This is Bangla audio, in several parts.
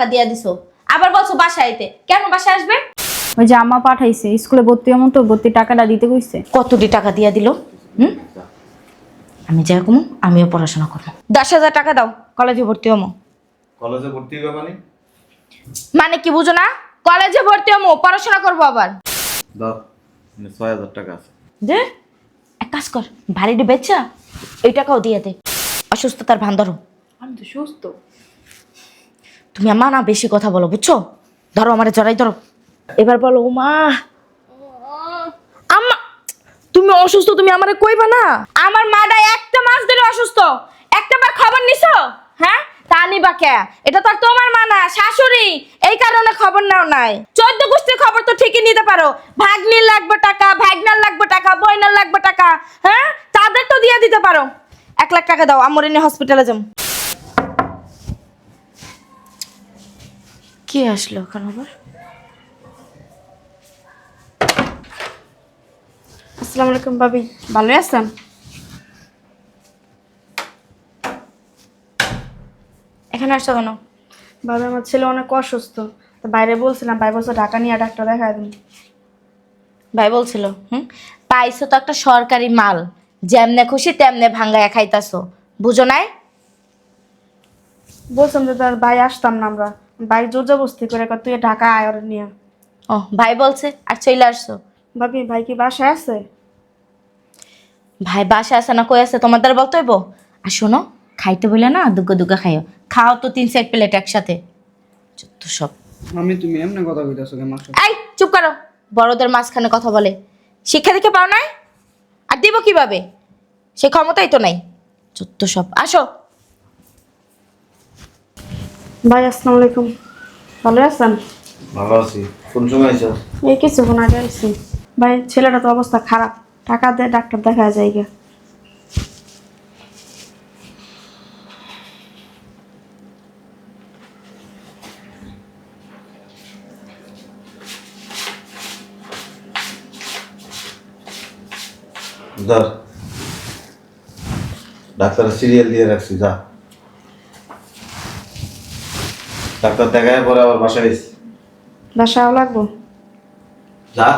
টাকা দিয়ে দিছো। আবার বলছো বাসায় আইতে। কেন বাসায় আসবে? ওই যে আমা পাঠাইছে স্কুলে ভর্তি এমন তো ভর্তি টাকাটা দিতে কইছে। কতটি টাকা দিয়া দিল? হুম? আমি যাই কমু আমিও পড়াশোনা করব। দশ হাজার টাকা দাও কলেজে ভর্তি হমো। কলেজে ভর্তি হবে মানে? মানে কি বুঝো না? কলেজে ভর্তি হমো পড়াশোনা করব আবার। ধর মানে ছয় হাজার টাকা আছে। দে এক কাজ কর ভারীটি বেচা এই টাকাও দিয়ে দে। অসুস্থতার ভান ধরো। আমি তো সুস্থ। তুমি আমা না বেশি কথা বলো, বুঝছ? ধরো, আমারে জড়াই ধরো। এবার বলো মা। আম্মা, তুমি অসুস্থ, তুমি আমারে কইবা না? আমার মাটা একটা মাস ধরে অসুস্থ। একটা বার খবর নিছো? হ্যাঁ? তা নিবা কে? এটা তো তোমার মা না, শাশুড়ি। এই কারণে খবর নাও নাই। চোদ্দ গোষ্ঠীর খবর তো ঠিকই নিতে পারো। ভাগ্নির লাগবে টাকা, ভাগনার লাগবে টাকা, বইনার লাগবে টাকা হ্যাঁ? তাদের তো দিয়ে দিতে পারো। এক লাখ টাকা দাও, আমার এনে হসপিটালে যাম। কে আসলো ওখানে আবার? আসসালামু আলাইকুম ভাবি ভালোই আছেন? এখানে আসছো কেন? ভাবি আমার ছেলে অনেক অসুস্থ। তো বাইরে বলছিলাম ভাই বলছে ঢাকা নিয়ে ডাক্তার দেখা দিন। ভাই বলছিল হুম? পাইছো তো একটা সরকারি মাল যেমনে খুশি তেমনে ভাঙ্গায় খাইতাছো। বুঝো নাই? বলছিলাম যে তার ভাই আসতাম না আমরা। ভাই জোর জবস্তি করে কয়, তুই ঢাকা আয় ওর নিয়ে। ও ভাই বলছে আর চলে আসছো? ভাবি ভাই কি বাসায় আছে? ভাই বাসা আছে না কই আছে? তোমার তোমাদের বলতে হইব? আর শোনো খাইতে বলে না দুগ্গা দুগ্গা খাইও। খাও তো তিন চার প্লেট একসাথে। তো সব। আমি তুমি এমনি কথা কইতাছো কে মাছ এই চুপ করো। বড়দের মাঝখানে কথা বলে। শিক্ষা দিকে পাও নাই? আর দিব কীভাবে? সে ক্ষমতাই তো নাই। চোদ্দ সব। আসো। ভাই আসসালামু আলাইকুম। ভালো আছেন? ভালো আছি। কোন সময় আইসা এই কিছুক্ষণ আগে আইসি ভাই ছেলেটা তো অবস্থা খারাপ। টাকা দিয়ে ডাক্তার দেখা যায় গে ধর। ডাক্তারের সিরিয়াল দিয়ে রাখছি যা। ডাক্তার দেখায় পরে আবার বাসায় এসছি বাসাও লাগবো? যা।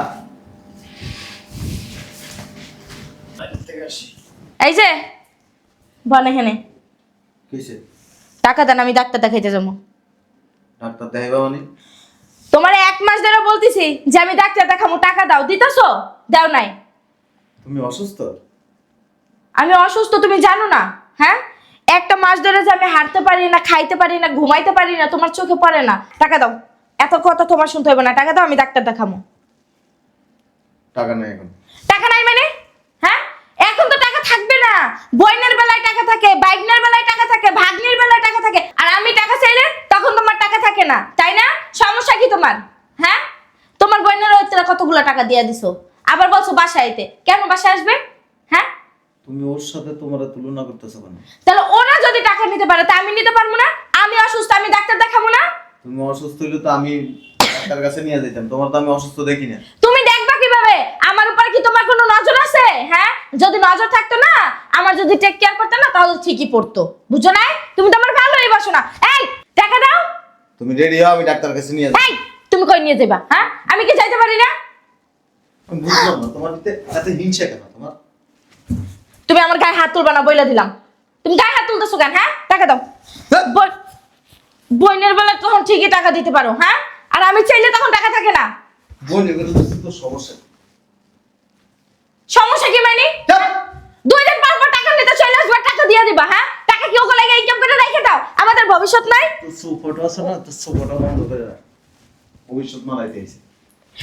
এই যে হেনে কিসে টাকা দেন আমি ডাক্তার দেখাইতে যাব। ডাক্তার দেখাইবা মানে? তোমার এক মাস ধরে বলতেছি যে আমি ডাক্তার দেখাবো টাকা দাও দিতেছো? দাও নাই। তুমি অসুস্থ? আমি অসুস্থ তুমি জানো না হ্যাঁ? একটা মাস ধরে যে আমি হাঁটতে পারি না খাইতে পারি না ঘুমাইতে পারি না তোমার চোখে পড়ে না। টাকা দাও। এত কথা তোমার শুনতে হবে না। টাকা দাও আমি ডাক্তার দেখাবো। টাকা নেই এখন। টাকা নাই মানে? হ্যাঁ? এখন তো টাকা থাকবে না। বইনের বেলায় টাকা থাকে বাইকনের বেলায় টাকা থাকে ভাগ্নির বেলায় টাকা থাকে। আর আমি টাকা চাইলে তখন তোমার টাকা থাকে না। তাই না? সমস্যা কি তোমার? হ্যাঁ? তোমার বইনের ওইতরা কতগুলো টাকা দিয়ে দিছো? আবার বলছো বাসায় কেন বাসায় আসবে? তুমি ওর সাথে তোমার তুলনা করতেছো কেন? তাহলে ওরা যদি টাকা নিতে পারে তা আমি নিতে পারব না? আমি অসুস্থ আমি ডাক্তার দেখাবো না? তুমি অসুস্থ হইলে তো আমি ডাক্তার কাছে নিয়ে যেতাম তোমার তো আমি অসুস্থ দেখি না। তুমি দেখবা কীভাবে? আমার উপর কি তোমার কোনো নজর আছে? হ্যাঁ? যদি নজর থাকতো না আমার যদি টেক কেয়ার করতে না তাহলে ঠিকই পড়তো। বুঝো না তুমি তো আমার ভালোই বাসো না। এই টাকা দাও। তুমি রেডি হও আমি ডাক্তার কাছে নিয়ে যাই। তুমি কই নিয়ে যাবা হ্যাঁ? আমি কি যাইতে পারি না? বুঝলাম না তোমার এত হিংসা কেন? তোমার তুমি আমার গায়ে হাত তুলবা না বইলা দিলাম। তুমি গায়ে হাত তুলতেছো কেন হ্যাঁ? টাকা দাও। বইনের বেলা তখন ঠিকই টাকা দিতে পারো হ্যাঁ? আর আমি চাইলে তখন টাকা থাকে না। সমস্যা। সমস্যা কি মানে দুই দিন পর পর টাকা নিতে চলে আসবে টাকা দিয়ে দিবা হ্যাঁ? টাকা কি ওগুলো ইনকাম করে রেখে দাও? আমাদের ভবিষ্যৎ নাই? তো সুফটো আছে না তো সুফটো বন্ধ করে রাখ। ভবিষ্যৎ মারাইতে আইছে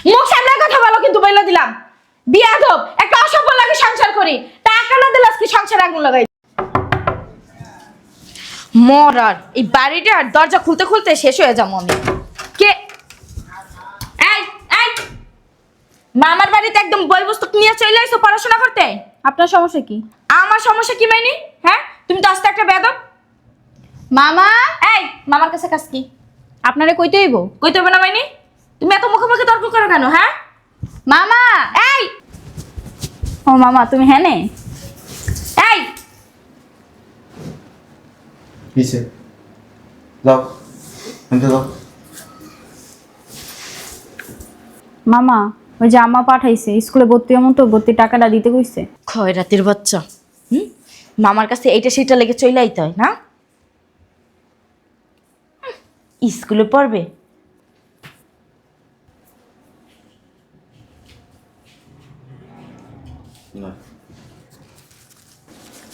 মুখ সামনে কথা বলো কিন্তু বইলা দিলাম। বিয়াদব একটা অসফল লাগে সংসার করি। টাকা না দিলে আজকে সংসার আগুন লাগাই মরার এই বাড়িটার দরজা খুলতে খুলতে শেষ হয়ে যাব আমি। কে? মামার বাড়িতে একদম বই পুস্তক নিয়ে চলে এসো পড়াশোনা করতে। আপনার সমস্যা কি? আমার সমস্যা কি মাইনি? হ্যাঁ? তুমি তো আস্তে একটা বেদব মামা! এই মামার কাছে কাজ কি? আপনারে কইতে হইব? কইতে হবে না মাইনি? তুমি এত মুখে মুখে তর্ক করো কেন হ্যাঁ? মামা! এই! ও মামা তুমি হ্যাঁ নে এই কিসে যাও শুনতে দাও মামা ওই যে আম্মা পাঠাইছে স্কুলে ভর্তি হমো তো ভর্তি টাকাটা দিতে কইছে। খয়রাতির বাচ্চা। হুম? মামার কাছে এইটা সেটা লেগে চলে আইতে হয় না? স্কুলে পড়বে। না।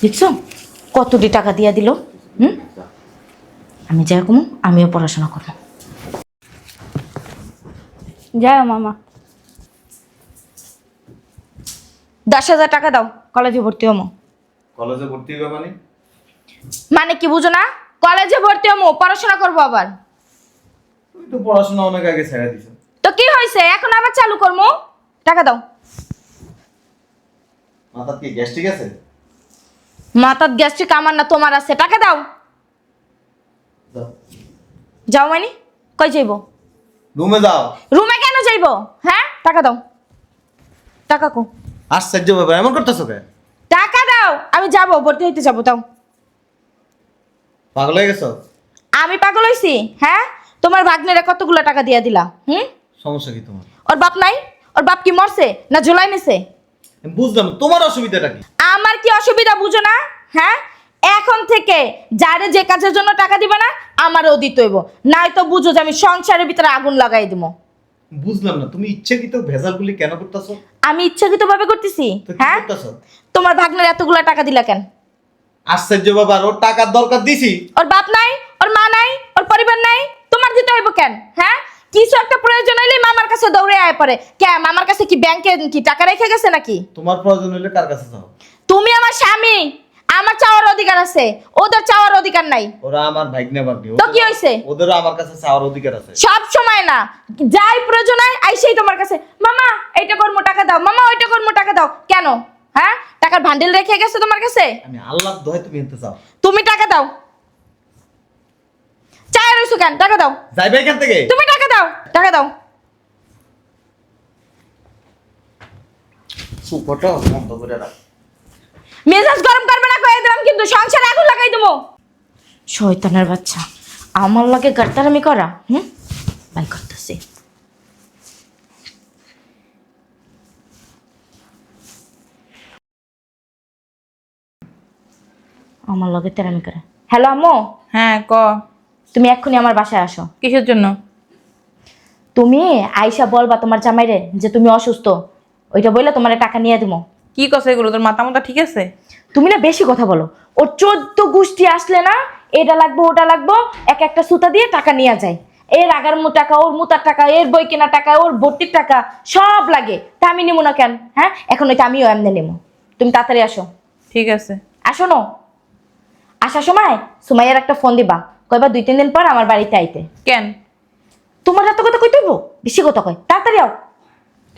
দেখছ? কতটি টাকা দিয়া দিল? হুম? আমি যাই কমু আমিও পড়াশোনা করব। যাও মামা। দশ হাজার টাকা দাও কলেজে ভর্তি হমো। কলেজে ভর্তি হবে মানে? মানে কি বুঝো না? কলেজে ভর্তি হমো পড়াশোনা করব আবার। তুই তো পড়াশোনা অনেক আগে ছেড়ে দিছ। তো কি হয়েছে? এখন আবার চালু করব টাকা দাও। মাথার কি গ্যাস্ট্রিক আছে? মাথার গ্যাস্ট্রিক আমার না তোমার আছে। টাকা দাও। যাও মানে কই যাইবো? রুমে যাও। রুমে কেন যাইবো? হ্যাঁ? টাকা দাও। টাকা কো। আশ্চর্য ব্যাপার এমন করতেছো কে টাকা দাও। আমি যাব ভর্তি হইতে যাব দাও। পাগল হয়ে গেছো? আমি পাগল হইছি? হ্যাঁ? তোমার ভাগ্নেরা কতগুলো টাকা দিয়া দিলা? হুম? সমস্যা কি তোমার? ওর বাপ নাই? ওর বাপ কি মরছে? না ঝোলাই নিছে? বুঝলাম তোমার অসুবিধাটা কি? আমার কি অসুবিধা বুঝো না? হ্যাঁ? এখন থেকে যারে যে কাজের জন্য টাকা দিবে না আমারও দিতে হইব। নাই তো বুঝো যে আমি সংসারের ভিতরে আগুন লাগাই দিব। বুঝলাম না তুমি ইচ্ছাকৃত ভেজালগুলি কেন করতেছো? আমি ইচ্ছাকৃত ভাবে করতেছি হ্যাঁ? করতেছো? তোমার ভাগ্নের এতগুলা টাকা দিলা কেন? আশ্চর্য ব্যাপার ওর টাকার দরকার দিছি। ওর বাপ নাই ওর মা নাই ওর পরিবার নাই তোমার দিতে হইব কেন? হ্যাঁ? কিছু একটা প্রয়োজন হইলে মামার কাছে দৌড়ে আয় পড়ে। কে মামার কাছে কি ব্যাংকে কি টাকা রেখে গেছে নাকি? তোমার প্রয়োজন হলে কার কাছে যাও? তুমি আমার স্বামী আমার চাওয়ার অধিকার আছে ওদের চাওয়ার অধিকার নাই। ওরা আমার ভাগ্নে ভাগ্নে তো কি হইছে? ওদেরও আমার কাছে চাওয়ার অধিকার আছে। সব সময় না যাই প্রয়োজন হয় আইসেই তোমার কাছে। মামা এইটা করব টাকা দাও মামা ওইটা করব টাকা দাও। কেন? হ্যাঁ? টাকার ভান্ডেল রেখে গেছে তোমার কাছে? আমি আল্লাহ দোহাই তুমি এনতে চাও। তুমি টাকা দাও। চায় রইছো কেন? টাকা দাও। যাইবে এখান থেকে? তুমি টাকা দাও টাকা দাও। সুপটো বন্ধ করে রাখ। মেজাজ গরম করবে না কয়ে দিলাম কিন্তু সংসারে আগুন লাগাই দেবো। শয়তানের বাচ্চা আমার লাগে গার্তারামি করা হুম? বাই করতেছি। আমার লগে তেরামি করে। হ্যালো আম্মু? হ্যাঁ ক? তুমি এক্ষুনি আমার বাসায় আসো। কিসের জন্য? তুমি আইসা বলবা তোমার জামাইরে যে তুমি অসুস্থ ওইটা বললে তোমার টাকা নিয়ে দিবো কি কথা এগুলো? তোর মাথা মাথা ঠিক আছে? তুমি না বেশি কথা বলো। ওর চোদ্দ গোষ্ঠী আসলে না এটা লাগবো ওটা লাগবো এক একটা সুতা দিয়ে টাকা নিয়ে যায়। এর আগার মু টাকা ওর মুতার টাকা এর বই কেনা টাকা ওর ভর্তির টাকা সব লাগে। তা আমি নেব না কেন? হ্যাঁ? এখন ওইটা আমিও এমনি নেব তুমি তাড়াতাড়ি আসো। ঠিক আছে। আসো নো। আসার সময় সুমাইয়ার একটা ফোন দিবা। কয়বার দুই তিন দিন পর আমার বাড়িতে আইতে। কেন? তোমার এত কথা কই তুইবো বেশি কথা কয়। তাড়াতাড়ি আও।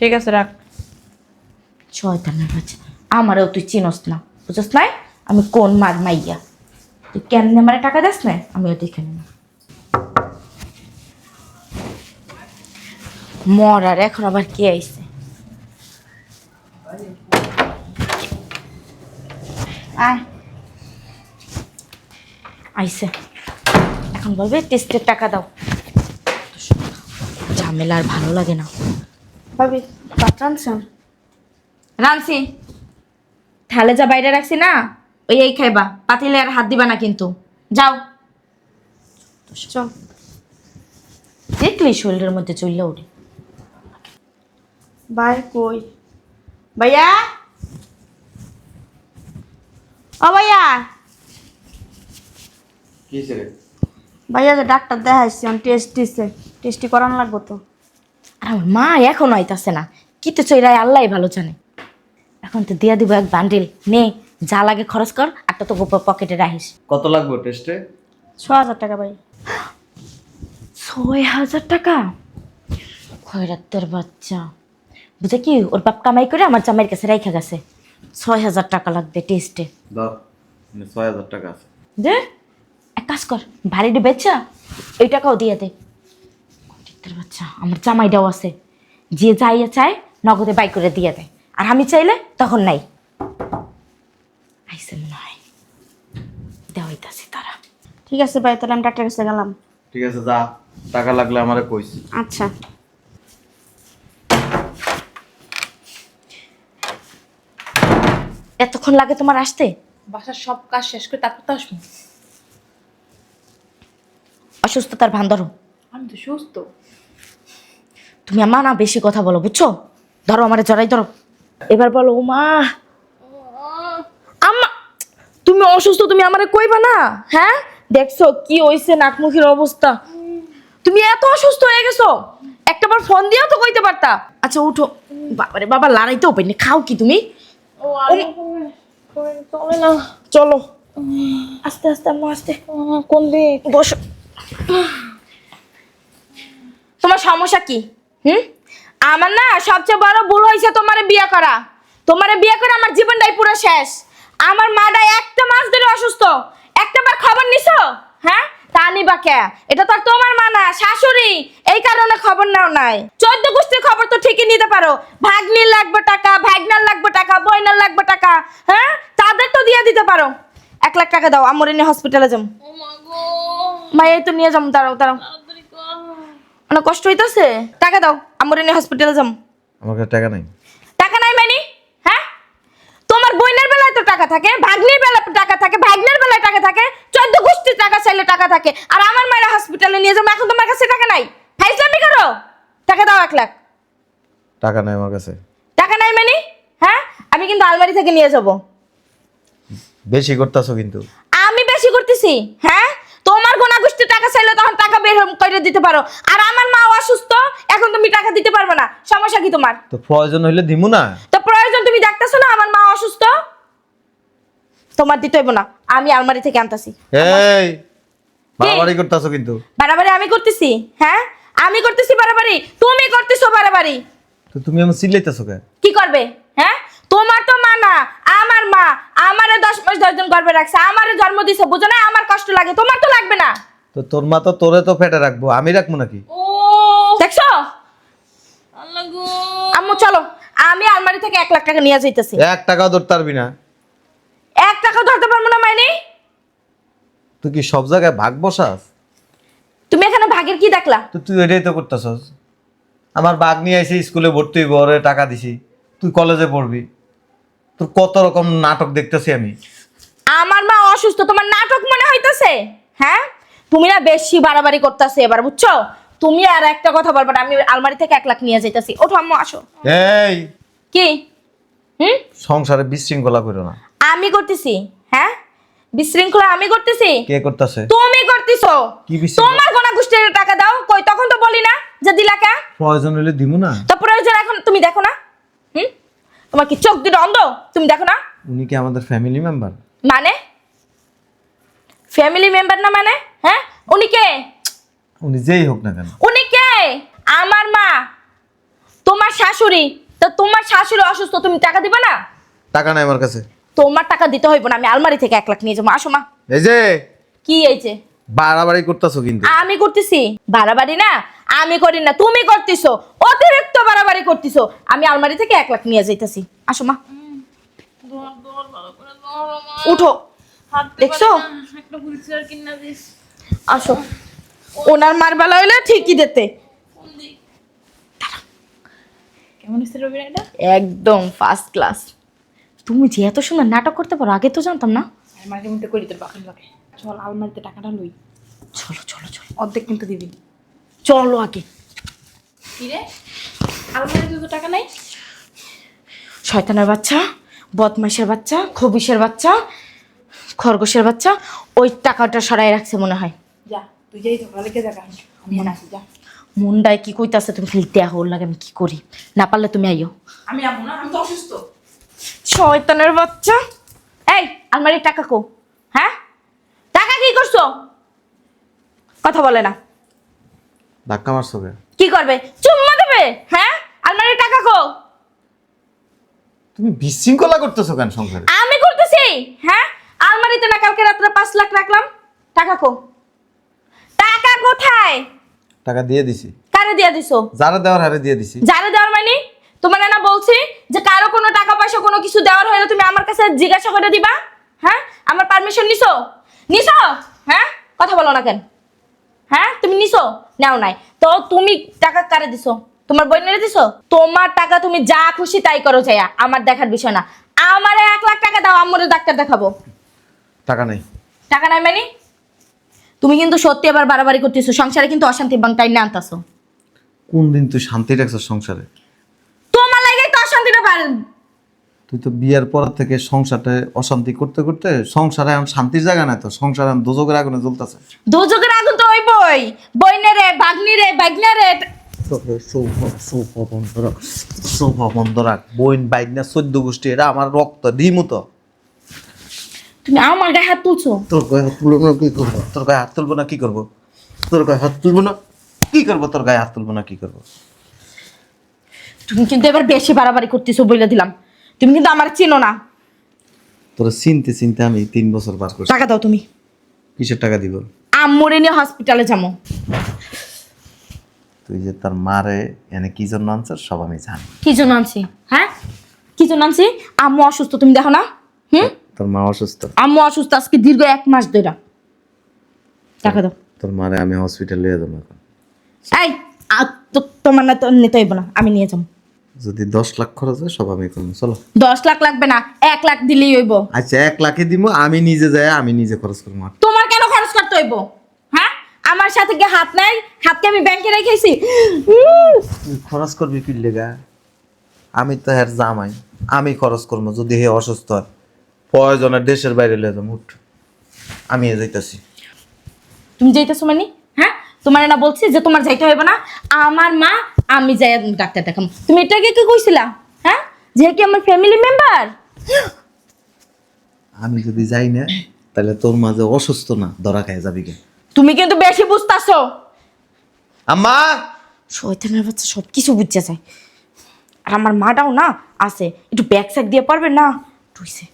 ঠিক আছে রাখ। শয়তানের বাচ্চা। আমারও তুই চিনস না, বুঝস নাই? আমি কোন মার মাইয়া? তুই কেমনে আমারে টাকা দিস না? আমিও দেখে নিব। মরার এখন আবার কে আইছে? আইছে। এখন বলবে, টেস্টের টাকা দাও। ঝামেলা আর ভালো লাগে না। ভাবি রাঁধছেন রানছি থালে যা বাইরে রাখছি না ওই এই খাইবা পাতিলে আর হাত দিবা না কিন্তু। যাও। চল। দেখলি শরীরের মধ্যে চললে উঠে। ভাই কই? ভাইয়া? ও ভাইয়া? কি ভাইয়া যে ডাক্তার দেখাইছি আমি টেস্ট দিছে। টেস্টি করানো লাগবো তো। আর আমার মা এখনও আইতাছে না। কি তো চৈরাই আল্লাহ ভালো জানে। এখন তো দিয়া দিব এক বান্ডিল নে যা লাগে খরচ কর আর তো গোপর পকেটে রাখিস। কত লাগবে টেস্টে ছ হাজার টাকা ভাই। ছয় হাজার টাকা? খয়রাত্তের বাচ্চা। বুঝে কি ওর বাপ কামাই করে আমার জামাইয়ের কাছে রেখে গেছে। ছয় হাজার টাকা লাগবে টেস্টে ছয় হাজার টাকা আছে। দে এক কাজ কর ভারীটি বেচা এই টাকাও দিয়ে দে। বাচ্চা আমার জামাইটাও আছে। যে যাইয়া চায় নগদে বাই করে দিয়ে দেয় আর আমি চাইলে তখন নাই। আইসে মনে হয় দেওয়াইতাছি তারা। ঠিক আছে ভাই তাহলে আমি ডাক্তার কাছে গেলাম। ঠিক আছে যা। টাকা লাগলে আমারে কইস। আচ্ছা। এতক্ষণ লাগে তোমার আসতে? বাসার সব কাজ শেষ করে তারপর তো আসব। অসুস্থতার ভান ধরো। আমি তো সুস্থ। তুমি আমার না বেশি কথা বলো বুঝছ? ধরো আমার জড়াই ধরো। এবার বলো মা আম্মা তুমি অসুস্থ তুমি আমারে কইবা না? হ্যাঁ? দেখছ কি হইছে নাকমুখের অবস্থা? তুমি এত অসুস্থ হয়ে গেছো। একটাবার ফোন দিয়েও তো কইতে পারতা। আচ্ছা উঠো। বাবারে বাবা লড়াইতেও পারিনি খাও কি তুমি? চলে না। চলো। আস্তে আস্তে আম্মা আস্তে। কোন দিক? বসো। তোমার সমস্যা কি? হুম? আমার না সবচেয়ে বড় ভুল হয়েছে তোমারে বিয়ে করা। তোমারে বিয়ে করে আমার জীবনটাই পুরো শেষ। আমার মাটা একটা মাস ধরে অসুস্থ। একটা বার খবর নিছো? হ্যাঁ? তা নিবা কে? এটা তো আর তোমার মা না শাশুড়ি। এই কারণে খবর নাও নাই। চোদ্দ গোষ্ঠীর খবর তো ঠিকই নিতে পারো। ভাগ্নির লাগবে টাকা ভাগনার লাগবে টাকা বইনার লাগবে টাকা হ্যাঁ? তাদের তো দিয়ে দিতে পারো। এক লাখ টাকা দাও আমার নিয়ে হসপিটালে যাম। মা এই তো নিয়ে যাম দাঁড়াও দাঁড়াও। অনেক কষ্ট হইতাছে। টাকা দাও আমার এনে হসপিটালে যাম। আমার কাছে টাকা নাই। টাকা নাই মানে? হ্যাঁ? তোমার বোনের বেলায় তো টাকা থাকে ভাগ্নির বেলায় টাকা থাকে ভাগ্নের বেলায় টাকা থাকে চোদ্দ গোষ্ঠীর টাকা চাইলে টাকা থাকে। আর আমার মায়ের হসপিটালে নিয়ে যাব এখন তোমার কাছে টাকা নাই। ফাইজলামি করো। টাকা দাও এক লাখ। টাকা নাই আমার কাছে। টাকা নাই মানে? হ্যাঁ? আমি কিন্তু আলমারি থেকে নিয়ে যাব। বেশি করতেছো কিন্তু। আমি বেশি করতেছি হ্যাঁ? তোমার গোনা গোষ্ঠীর টাকা চাইলে তখন টাকা বের করে দিতে পারো। আর আমার মা অসুস্থ এখন তুমি টাকা দিতে পারবে না। সমস্যা কি তোমার? তো প্রয়োজন হইলে দিমু না? তো প্রয়োজন তুমি দেখতেছো না আমার মা অসুস্থ? তোমার দিতে হইব না। আমি আলমারি থেকে আনতাছি। এই বাড়াবাড়ি করতেছো কিন্তু। বাড়াবাড়ি আমি করতেছি হ্যাঁ? আমি করতেছি বাড়াবাড়ি তুমি করতেছো বাড়াবাড়ি। তো তুমি আমার চিল্লাইতেছো কে কি করবে হ্যাঁ? তোমার তো মা না আমার মা। আমারে দশ মাস দশ দিন গর্বে রাখছে আমারে জন্ম দিছে বুঝো না? আমার কষ্ট লাগে তোমার তো লাগবে না। তো তোর মা তো তোরে তো ফেটে রাখব আমি রাখব নাকি? দেখছ? আম্মু চলো। আমি আলমারি থেকে এক লাখ টাকা নিয়ে যাইতেছি। এক টাকাও ধরতে পারবি না। এক টাকা ধরতে পারব না মাইনি? তুই কি সব জায়গায় ভাগ বসাস? তুমি এখানে ভাগের কি দেখলা? তো তুই এটাই তো করতেছস। আমার বাঘ নিয়ে এসে স্কুলে ভর্তি হইব টাকা দিছি। তুই কলেজে পড়বি। তোর কত রকম নাটক দেখতেছি আমি। আমার মা অসুস্থ তোমার নাটক মনে হইতাছে? হ্যাঁ? তুমি না বেশি বাড়াবাড়ি করতেছে এবার বুঝছ? তুমি আর একটা কথা বলব না আমি আলমারি থেকে এক লাখ নিয়ে যাইতাছি। ওঠো আম্মু আসো। এই! কি? হুম? সংসারে বিশৃঙ্খলা করো না। আমি করতেছি হ্যাঁ? বিশৃঙ্খলা আমি করতেছি? কে করতেছে? তুমি করতেছো? কি বিশৃঙ্খলা? তোমার গোনা গোষ্ঠীর টাকা দাও কই তখন তো বলি না যে দিলা কে প্রয়োজন হলে দিমু না। তো প্রয়োজন এখন তুমি দেখো না। হুম? তোমার কি চোখ দুটো অন্ধ? তুমি দেখো না। উনি কি আমাদের ফ্যামিলি মেম্বার মানে? ফ্যামিলি মেম্বার না মানে? হ্যাঁ? উনি কে? উনি যেই হোক না কেন। উনি কে? আমার মা। তোমার শাশুড়ি। তো তোমার শাশুড়ি অসুস্থ তুমি টাকা দিবে না? টাকা নাই আমার কাছে। তোমার টাকা দিতে হইব না আমি আলমারি থেকে এক লাখ নিয়ে যাব। আসো মা। এই যে। কি এইছে বাড়াবাড়ি করতেছো কিন্তু। আমি করতেছি। বাড়াবাড়ি না আমি করি না তুমি করতেছো। অতিরিক্ত বাড়াবাড়ি করতেছো? আমি আলমারি থেকে এক লাখ নিয়ে যাইতেছি। আসো মা। উঠো। দেখছ? আসো। ওনার মার বেলা হইলে ঠিকই দিতে। কেমন হচ্ছে একদম ফার্স্ট ক্লাস তুমি যে এত সুন্দর নাটক করতে পারো আগে তো জানতাম না। মাঝে মধ্যে করি তোর বাকি বাকি চল আলমারিতে টাকাটা লই। চলো চলো চলো। অর্ধেক কিন্তু দিবি। চলো আগে। কি রে? আলমারিতে তো টাকা নাই। শয়তানের বাচ্চা বদমাইশের বাচ্চা খবিসের বাচ্চা খরগোশের বাচ্চা ওই টাকাটা সরাই রাখছে মনে হয়। যা তুই যাই তো ভালো দেখা আমি মনে যা। মুন্ডায় কি কইতাছে তুমি খালি দেয়া হোল লাগে আমি কি করি? না পারলে তুমি আইও। আমি যাব না আমি তো অসুস্থ। শয়তানের বাচ্চা। এই আলমারির টাকা কো। হ্যাঁ? টাকা কি করছ? কথা বলে না। ধাক্কা মারছো কি করবে? চুম্মা দেবে হ্যাঁ? আলমারির টাকা কো। তুমি বিশৃঙ্খলা করতেছো কেন সংসারে? আমি করতেছি। হ্যাঁ? আলমারিতে না কালকে রাত্রে পাঁচ লাখ রাখলাম। টাকা কো। টাকা কোথায়? টাকা দিয়ে দিছি। কারে দিয়া দিছো? যারা দেওয়ার হারে দিয়ে দিছি। যারা দেওয়ার মানে? তোমার না বলছি যে কারও কোনো টাকা পয়সা কোনো কিছু দেওয়ার হলে তুমি আমার কাছে জিজ্ঞাসা করে দিবা। হ্যাঁ? আমার পারমিশন নিছো? নিছো? হ্যাঁ? কথা বলো না কেন? হ্যাঁ? তুমি নিছো? নাও নাই। তো তুমি টাকা কারে দিছো? তোমার বই বোনেরে দিছো? তোমার টাকা তুমি যা খুশি তাই করো যাইয়া আমার দেখার বিষয় না। আমারে এক লাখ টাকা দাও আম্মুরে ডাক্তার দেখাবো। টাকা নেই। টাকা নাই মানে? তুমি কিন্তু সত্যি আবার বাড়াবাড়ি করতেছো সংসারে কিন্তু অশান্তি বাংটাই না আনতাছো। কোন দিন তুই শান্তি রাখছিস সংসারে? তোমার লাগে তো অশান্তিটা বাড় তুই তো বিয়ের পর থেকে সংসারটা অশান্তি করতে করতে সংসারে এখন শান্তির জায়গা না তো সংসারে এখন দুজকের আগুনে জ্বলতেছে। দুযোগের আগুন তো ওই বই। বইনে রে ভাগ্নি বইন চোদ্দ গোষ্ঠী এরা আমার রক্ত তুমি আমার গায়ে হাত তুলছো? তোর গায়ে হাত তুলবো না কি করব? তোর গায়ে হাত তুলবো না কি করব? তোর গায়ে হাত তুলবো না কি করব? তোর গায়ে হাত তুলবো না কি করব? তুমি কিন্তু এবার বেশি বাড়াবাড়ি করতেছো বলে দিলাম। তুমি কিন্তু আমার চিনো না। তোর চিনতে চিনতে আমি তিন বছর পার করছি। টাকা দাও তুমি। কিসের টাকা দিব? আম্মুরে নিয়ে হসপিটালে যাব। তুই যে তার মারে এনে কি জন্য আনছিস সব আমি জানি। কি জন্য আনছি? হ্যাঁ? কি জন্য আনছি? আম্মু অসুস্থ তুমি দেখো না। হুম? তোর মা অসুস্থ? আম্মু অসুস্থ আজকে দীর্ঘ এক মাস ধরে টাকা দাও তোর মারে আমি হসপিটালে নিয়ে যাব এখন। এই তোমার না তো নিতে হইব না আমি নিয়ে যাব। যদি দশ লাখ খরচ হয় সব আমি করব চলো। দশ লাখ লাগবে না এক লাখ দিলেই হইব। আচ্ছা এক লাখে দিব আমি নিজে যাই আমি নিজে খরচ করব। তোমার কেন খরচ করতে হইব? আমার সাথে কি হাত নাই হাতকে আমি ব্যাংকে রেখেছি। খরচ করবি কি লেগা? আমি তো হ্যার জামাই আমি খরচ করব যদি হে অসুস্থ হয়। প্রয়োজনে দেশের বাইরে লিয়ে যাব উঠ। আমি যাইতাছি। তুমি যাইতেছো মানে? হ্যাঁ? তোমার না বলছি যে তোমার যাইতে হইব না। আমার মা আমি যাই ডাক্তার দেখাম। তুমি এটাকে কি কইছিলা? হ্যাঁ? যে কি আমার ফ্যামিলি মেম্বার আমি যদি যাই না তাহলে তোর মাঝে অসুস্থ না ধরা খাই যাবি কে? তুমি কিন্তু বেশি বুঝতাছো। আম্মা! শয়তানের বাচ্চা সব কিছু বুঝতে যায় আর আমার মাটাও না আছে। একটু ব্যাগ স্যাক দিয়ে পারবে না? টুইছে